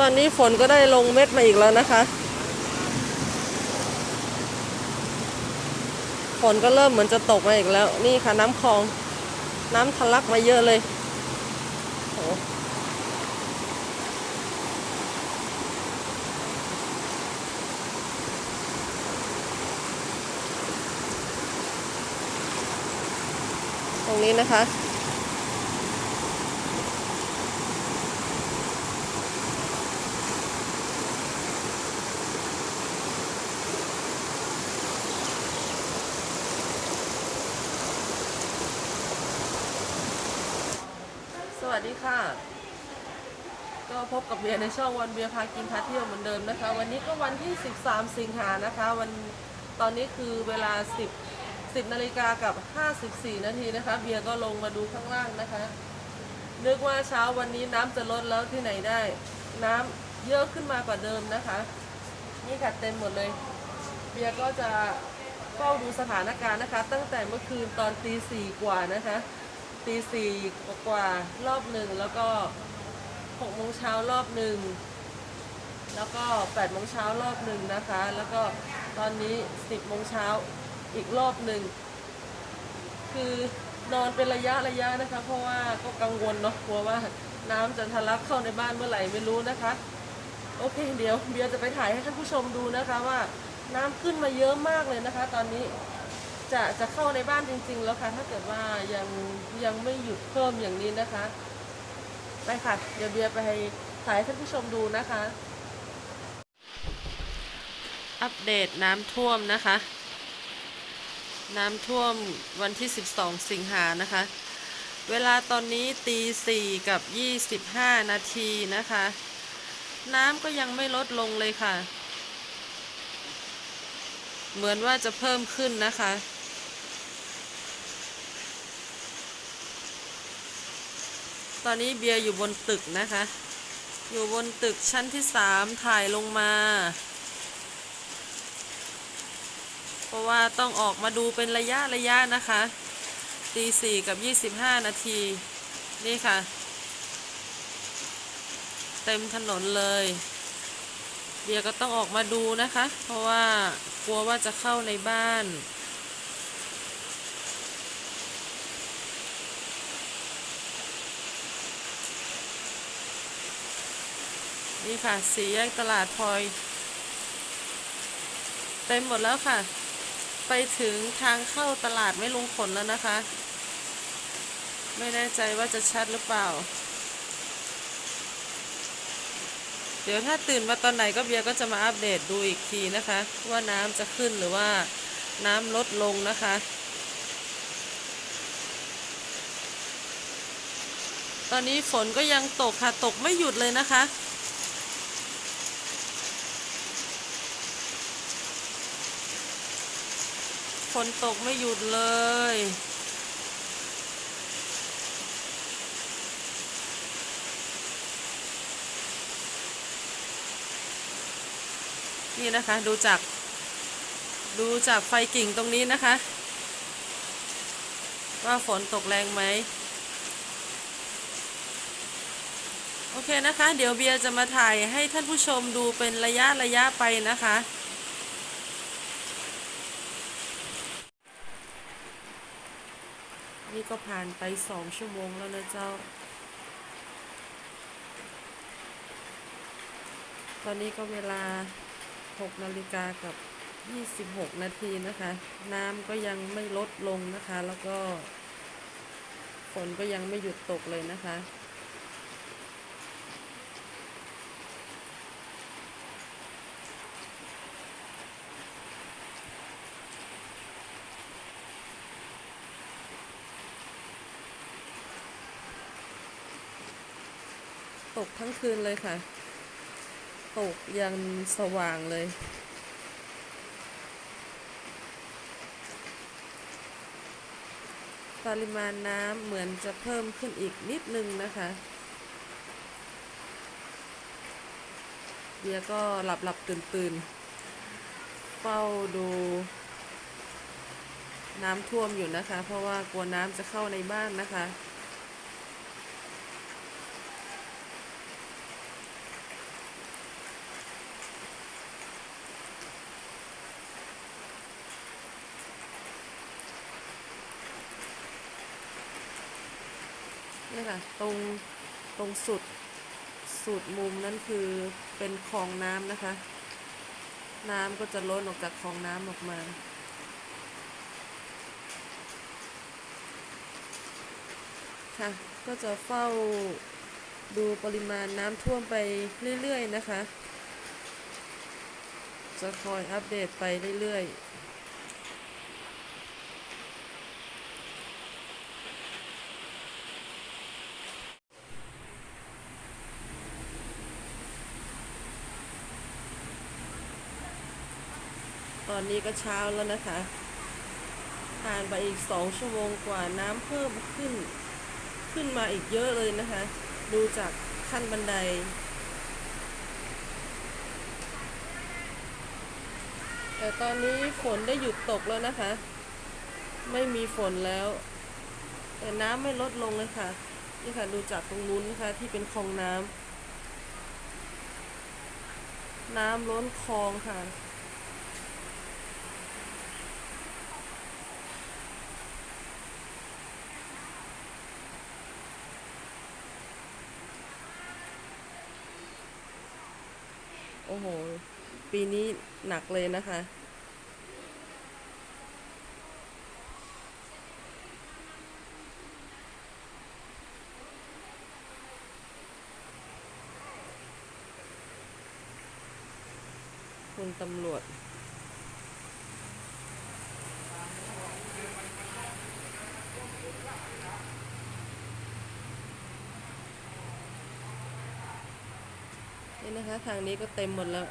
ตอนนี้ฝนก็ได้ลงเม็ดมาอีกแล้วนะคะ ฝนก็เริ่มเหมือนจะตกมาอีกแล้ว นี่ค่ะน้ำคลอง น้ำทะลักมาเยอะเลยโอ้ตรงนี้นะคะ ดีค่ะ ก็พบกับเบียร์ในช่องวันเบียร์พากินพาเที่ยวเหมือนเดิมนะคะ วันนี้ก็วันที่ 13 สิงหานะคะ วันตอนนี้คือเวลา 10 10นาฬิกากับ 54 นาทีนะคะ เบียร์ก็ลงมาดูข้างล่างนะคะ นึกว่าเช้าวันนี้น้ำจะลดแล้วที่ไหนได้ น้ำเยอะขึ้นมากว่าเดิมนะคะ นี่ค่ะเต็มหมดเลย เบียร์ก็จะเฝ้าดูสถานการณ์นะคะ ตั้งแต่เมื่อคืนตอนตีสี่กว่านะคะ ตีสี่กว่ารอบหนึ่งแล้วก็หกโมงเช้ารอบหนึ่งแล้วก็แปดโมงเช้ารอบหนึ่งนะคะ แล้วก็ตอนนี้สิบโมงเช้าอีกรอบหนึ่งคือนอนเป็นระยะระยะนะคะ เพราะว่าก็กังวลเนาะกลัวว่าน้ำจะทะลักเข้าในบ้านเมื่อไหร่ไม่รู้นะคะ โอเค เดี๋ยวเบียร์จะไปถ่ายให้ท่านผู้ชมดูนะคะว่าน้ำขึ้นมาเยอะมากเลยนะคะ ตอนนี้ จะจะเข้าในบ้านจริง ๆ แล้วค่ะ ถ้าเกิดว่ายังยังไม่หยุดเพิ่มอย่างนี้นะคะ ไปค่ะ เดี๋ยวเบียร์ไปถ่ายให้ท่านผู้ชมดูนะคะ อัปเดตน้ำท่วมนะคะ น้ำท่วมวันที่ 12 สิงหานะคะ เวลาตอนนี้ตีสี่กับ 25 นาทีนะคะ น้ำก็ยังไม่ลดลงเลยค่ะเหมือนว่าจะเพิ่มขึ้นนะคะ ตอนนี้เบียร์อยู่บนตึกนะคะ อยู่บนตึกชั้นที่สามถ่ายลงมา เพราะว่าต้องออกมาดูเป็นระยะระยะนะคะตีสี่กับยี่สิบห้านาที นี่ค่ะ เต็มถนนเลย เบียร์ก็ต้องออกมาดูนะคะ เพราะว่ากลัวว่าจะเข้าในบ้าน นี่ค่ะ สีแยกตลาดพลอยเต็มหมดแล้วค่ะ ไปถึงทางเข้าตลาดไม่ลงขนแล้วนะคะ ไม่แน่ใจว่าจะชัดหรือเปล่า เดี๋ยวถ้าตื่นมาตอนไหนก็เบียก็จะมาอัปเดตดูอีกทีนะคะ ว่าน้ำจะขึ้นหรือว่าน้ำลดลงนะคะ ตอนนี้ฝนก็ยังตกค่ะ ตกไม่หยุดเลยนะคะ ฝนตกไม่หยุดเลย นี่นะคะดูจาก ดูจากไฟกิ่งตรงนี้นะคะ ว่าฝนตกแรงไหมโอเคนะคะ เดี๋ยวเบียร์จะมาถ่ายให้ท่านผู้ชมดูเป็นระยะระยะไปนะคะ ก็ผ่านไปสองชั่วโมงแล้วนะเจ้า ตอนนี้ก็เวลา6นาฬิกากับ26นาทีนะคะ น้ำก็ยังไม่ลดลงนะคะ แล้วก็ฝนก็ยังไม่หยุดตกเลยนะคะ กทั้งคืนเลยค่ะ ตกยันสว่างเลย ปริมาณน้ำเหมือนจะเพิ่มขึ้นอีกนิดนึงนะคะเบียก็หลับหลับตื่นตื่นเฝ้าดูน้ำท่วมอยู่นะคะ เพราะว่ากลัวน้ำจะเข้าในบ้านนะคะ นี่ค่ะตรงตรงสุดสุดมุมนั่นคือเป็นคลองน้ำนะคะ น้ำก็จะล้นออกจากคลองน้ำออกมาค่ะก็จะเฝ้าดูปริมาณน้ำท่วมไปเรื่อย ๆ นะคะ จะคอยอัปเดตไปเรื่อย ๆ อนนี้ก็เช้าแล้วนะคะผ่านไปอีกสองชั่วโมงกว่าน้ำเพิ่มขึ้น ขึ้นมาอีกเยอะเลยนะคะ ดูจากขั้นบันได แต่ตอนนี้ฝนได้หยุดตกแล้วนะคะ ไม่มีฝนแล้ว แต่น้ำไม่ลดลงเลยค่ะ นี่ค่ะดูจากตรงนู้นนะคะที่เป็นคลองน้ำน้ำล้นคลองค่ะ อ้โห ปีนี้หนักเลยนะคะ คุณตำรวจ นะคะทางนี้ก็เต็มหมดแล้ว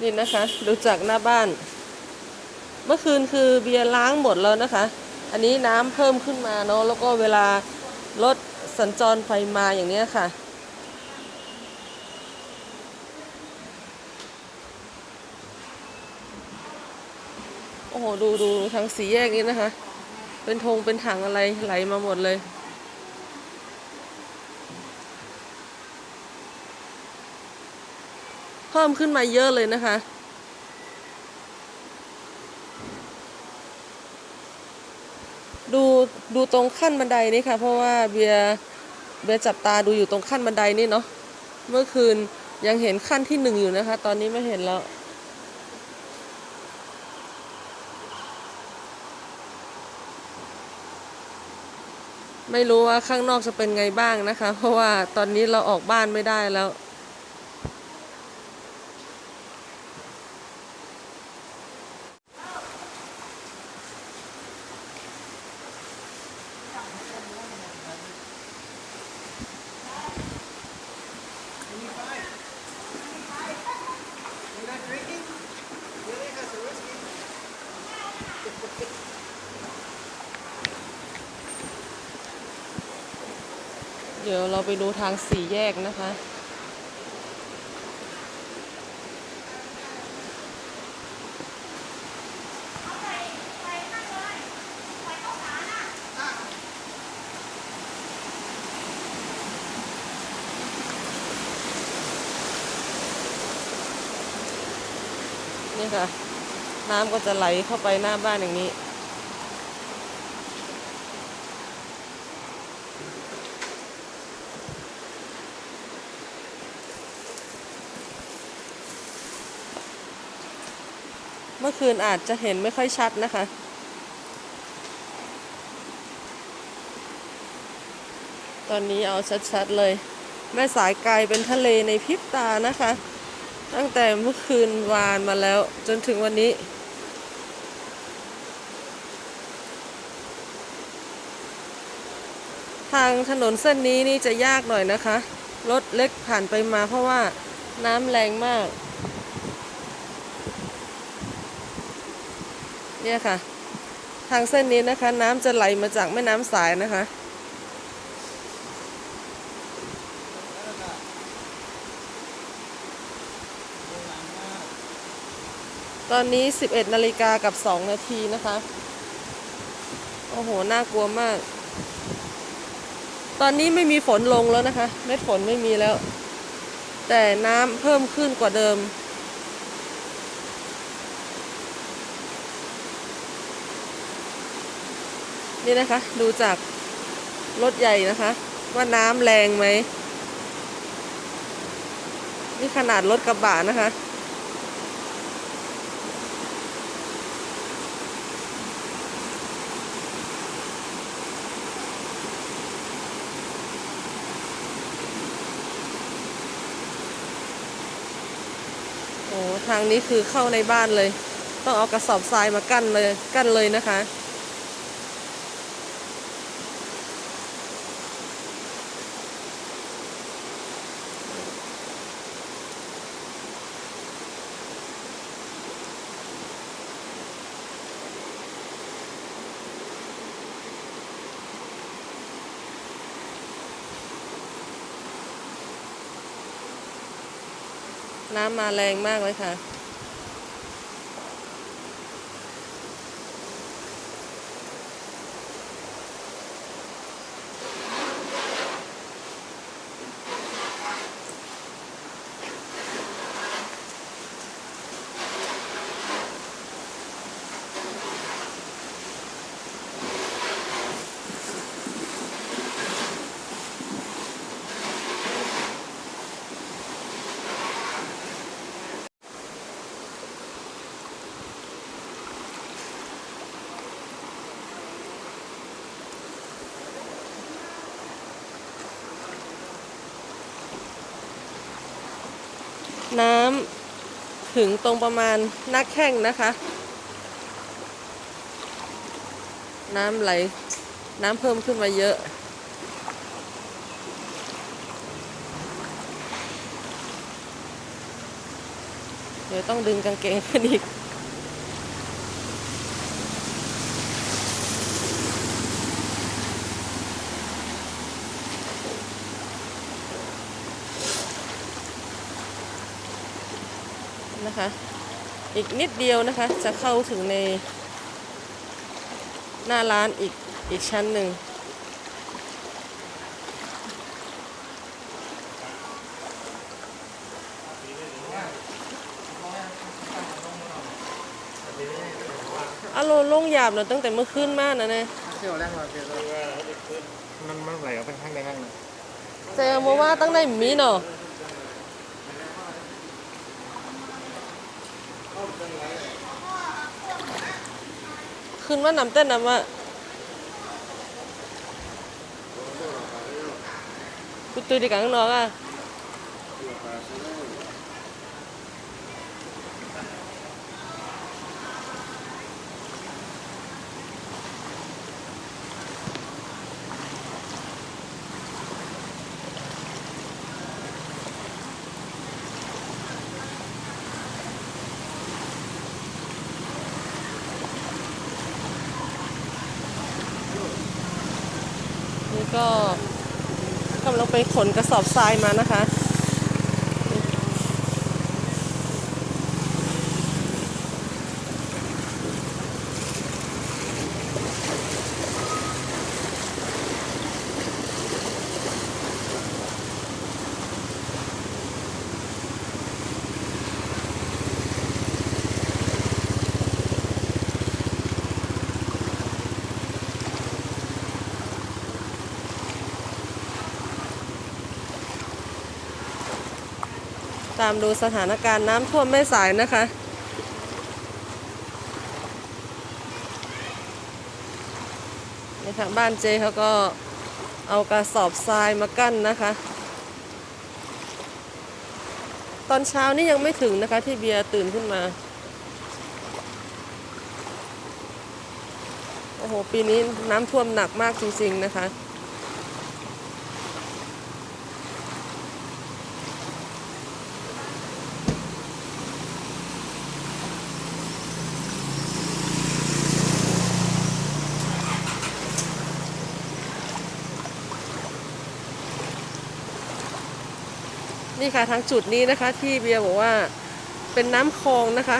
นี่นะคะดูจากหน้าบ้าน เมื่อคืนคือเบียร์ล้างหมดแล้วนะคะ อันนี้น้ำเพิ่มขึ้นมาเนาะแล้วก็เวลารถสัญจรไปมาอย่างนี้ค่ะ โอ้โห ดูดูทางสีแยกนี้นะคะ เป็นธงเป็นถังอะไรไหลมาหมดเลย เพิ่มขึ้นมาเยอะเลยนะคะ ดูดูตรงขั้นบันไดนี่ค่ะ เพราะว่าเบียเบียจับตาดูอยู่ตรงขั้นบันไดนี่เนาะเมื่อคืนยังเห็นขั้นที่หนึ่งอยู่นะคะ ตอนนี้ไม่เห็นแล้ว ไม่รู้ว่าข้างนอกจะเป็นไงบ้างนะคะ เพราะว่าตอนนี้เราออกบ้านไม่ได้แล้ว เดี๋ยวเราไปดูทางสี่แยกนะคะ นี่ค่ะ น้ำก็จะไหลเข้าไปหน้าบ้านอย่างนี้ เมื่อคืนอาจจะเห็นไม่ค่อยชัดนะคะ ตอนนี้เอาชัดๆเลย แม่สายไกลเป็นทะเลในพริบตานะคะ ตั้งแต่เมื่อคืนวานมาแล้วจนถึงวันนี้ทางถนนเส้นนี้นี่จะยากหน่อยนะคะ รถเล็กผ่านไปมาเพราะว่าน้ำแรงมาก เนี่ยค่ะ ทางเส้นนี้นะคะ น้ำจะไหลมาจากแม่น้ำสายนะคะตอนนี้ 11นาฬิกากับ 2 นาทีนะคะ โอ้โห น่ากลัวมาก ตอนนี้ไม่มีฝนลงแล้วนะคะ เม็ดฝนไม่มีแล้ว แต่น้ำเพิ่มขึ้นกว่าเดิม นี่นะคะ ดูจากรถใหญ่นะคะ ว่าน้ำแรงไหมนี่ขนาดรถกระบะนะคะโอ้ทางนี้คือเข้าในบ้านเลย ต้องเอากระสอบทรายมากั้นเลยกั้นเลยนะคะ น้ำมาแรงมากเลยค่ะ น้ำ ถึงตรงประมาณหน้าแข้งนะคะ น้ำไหล น้ำเพิ่มขึ้นมาเยอะ เดี๋ยวต้องดึงกางเกงขึ้นอีก นะคะ อีกนิดเดียวนะคะ จะเข้าถึงใน หน้าร้านอีกอีกชั้นหนึ่งอารมณ์ลงหยาบเนอะตั้งแต่เมื่อคืนมากนะเนี่ยเที่ยวแรกเราเที่ยวมันมันไหลออกไปข้างในข้างในเจอมาว่าตั้งได้มีเนาะึ้นว่านำเต้นนำว่ากูตุยดีกันข้างนอกอะ นี่ก็กำลังไป ขนกระสอบทรายมานะคะ ตามดูสถานการณ์น้ำท่วมแม่สายนะคะ นี่ค่ะบ้านเจเขาก็เอากระสอบทรายมากั้นนะคะ ตอนเช้านี่ยังไม่ถึงนะคะที่เบียร์ตื่นขึ้นมา โอ้โห ปีนี้น้ำท่วมหนักมากจริงๆนะคะ นี่ค่ะทางจุดนี้นะคะ ที่เบียร์บอกว่าเป็นน้ำคลองนะคะ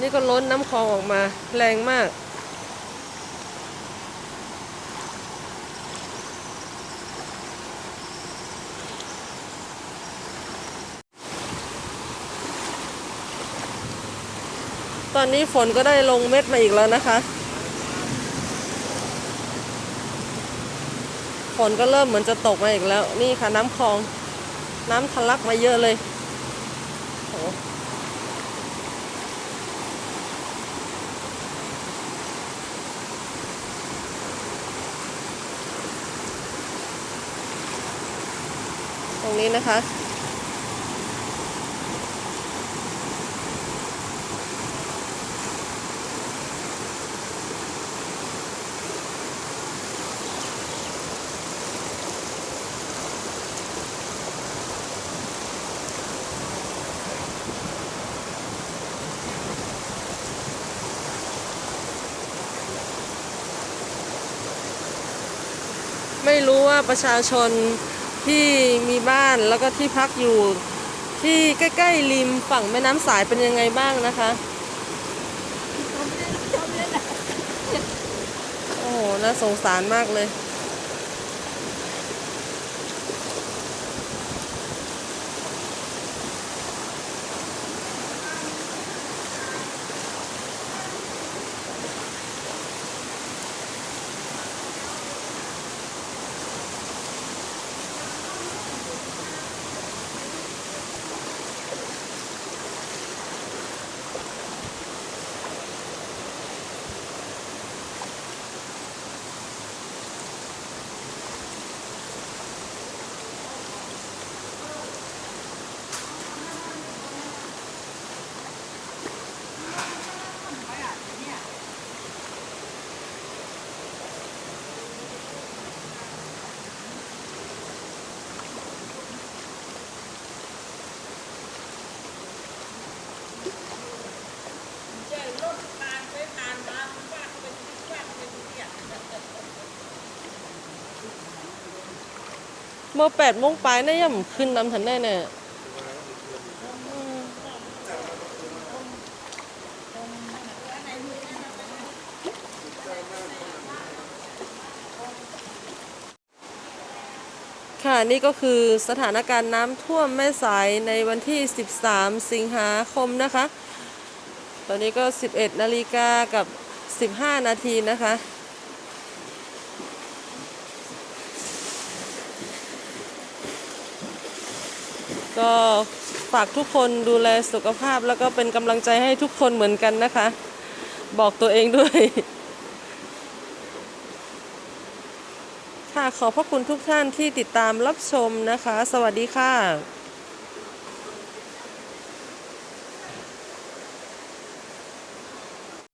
นี่ก็ล้นน้ำคลองออกมาแรงมากตอนนี้ฝนก็ได้ลงเม็ดมาอีกแล้วนะคะ ฝนก็เริ่มเหมือนจะตกมาอีกแล้ว นี่ค่ะน้ำคลอง น้ำทะลักมาเยอะเลยโอ้ตรงนี้นะคะ ไม่รู้ว่าประชาชนที่มีบ้านแล้วก็ที่พักอยู่ ที่ใกล้ๆริมฝั่งแม่น้ำสายเป็นยังไงบ้างนะคะโอ้โหน่าสงสารมากเลย เมื่อแปดโมงปลายน่าย่ำขึ้นนำทันแน่เนี่ยค่ะนี่ก็คือสถานการณ์น้ำท่วมแม่สายในวันที่ 13 สิงหาคมนะคะ ตอนนี้ก็ 11 นาฬิกากับ 15 นาทีนะคะ ก็ฝากทุกคนดูแลสุขภาพแล้วก็เป็นกำลังใจให้ทุกคนเหมือนกันนะคะ บอกตัวเองด้วย ค่ะขอบพระคุณทุกท่านที่ติดตามรับชมนะคะ สวัสดีค่ะ